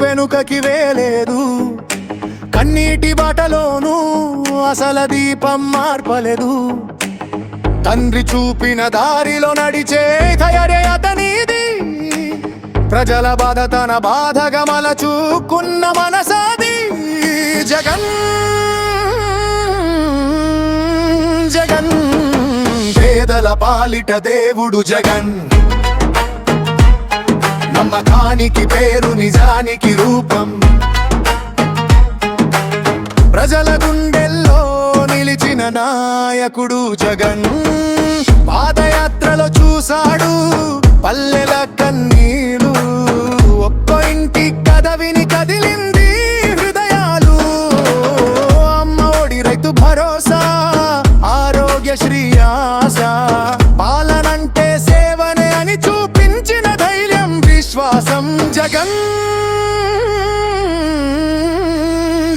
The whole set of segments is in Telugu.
వెనుకకి వేలేదు. కన్నీటి బాటలోనూ అసల దీపం మార్పలేదు. తండ్రి చూపిన దారిలో నడిచే ధైర్య అతనిది. ప్రజల బాధ తన బాధగా మలచూకున్న మనసాది. జగన్ జగన్ పేదల పాలిట దేవుడు జగన్. నమ్మకానికి పేరు నిజానికి రూపం. ప్రజల గుండెల్లో నిలిచిన నాయకుడు జగన్. పాదయాత్రలో చూశాడు పల్లెల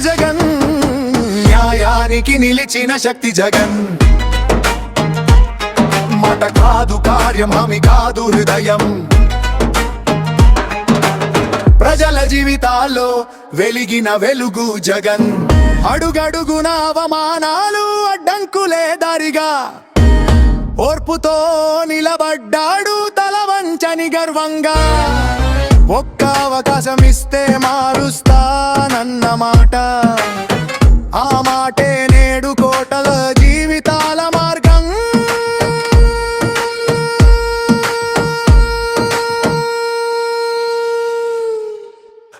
జగన్ జగన్ న్యాయానికి నిలిచిన శక్తి జగన్. మాట కాదు కార్యం అమి కాదు హృదయం. ప్రజల జీవితాల్లో వెలిగిన వెలుగు జగన్. అడుగడుగున అవమానాలు అడ్డంకులే దారిగా. ఓర్పుతో నిలబడ్డాడు తల వంచని గర్వంగా. ఒక్క అవకాశం ఇస్తే మారుస్తానన్న మాట. ఆ మాటే నేడు కోటల జీవితాల మార్గం.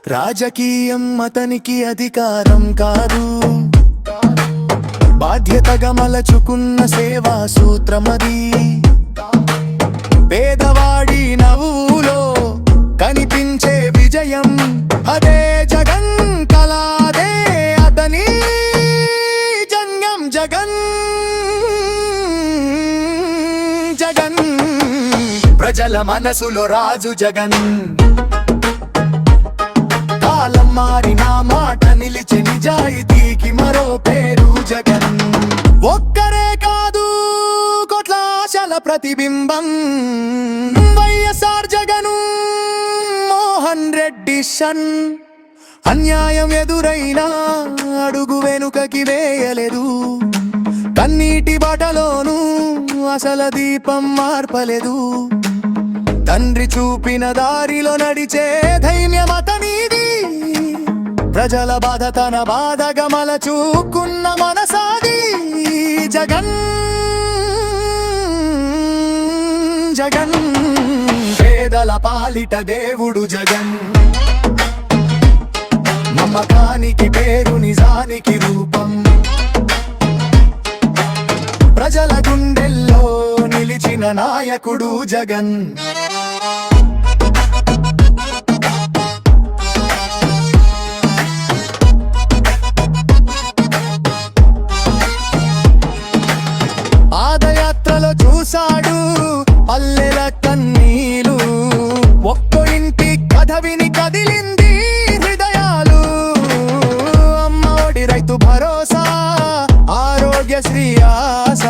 రాజకీయం అతనికి అధికారం కాదు. బాధ్యతగా మలచుకున్న సేవా సూత్రమది. ప్రజల మనసులో రాజు జగన్. కాలం మారిన మాట నిలిచి నిజాయితీకి మరో పేరు జగన్. ఒక్కరే కాదు కోట్ల ఆశల ప్రతిబింబం. వైఎస్ఆర్ జగను మోహన్ రెడ్డి షన్ అన్యాయం ఎదురైనా అడుగు వెనుకకి వేయలేదు. కన్నీటి బాటలోనూ అసల దీపం మార్పలేదు. తండ్రి చూపిన దారిలో నడిచే ధైర్యం అతనిది. ప్రజల బాధ తన బాధగా మలచూకున్న మనసాది. జగన్ జగన్ పేదల పాలిట దేవుడు జగన్. నమ్మకానికి పేరు నిజానికి రూపం. ప్రజల గుండెల్లో నిలిచిన నాయకుడు జగన్. కన్నీలు. ఒక్కో ఇంటి కథ విని కదిలింది హృదయాలు. అమ్మఒడి రైతు భరోసా ఆరోగ్య శ్రీయాస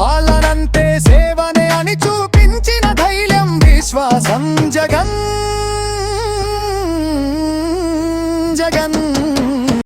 పాలనంతే సేవనే అని చూపించిన ధైర్యం విశ్వాసం జగన్.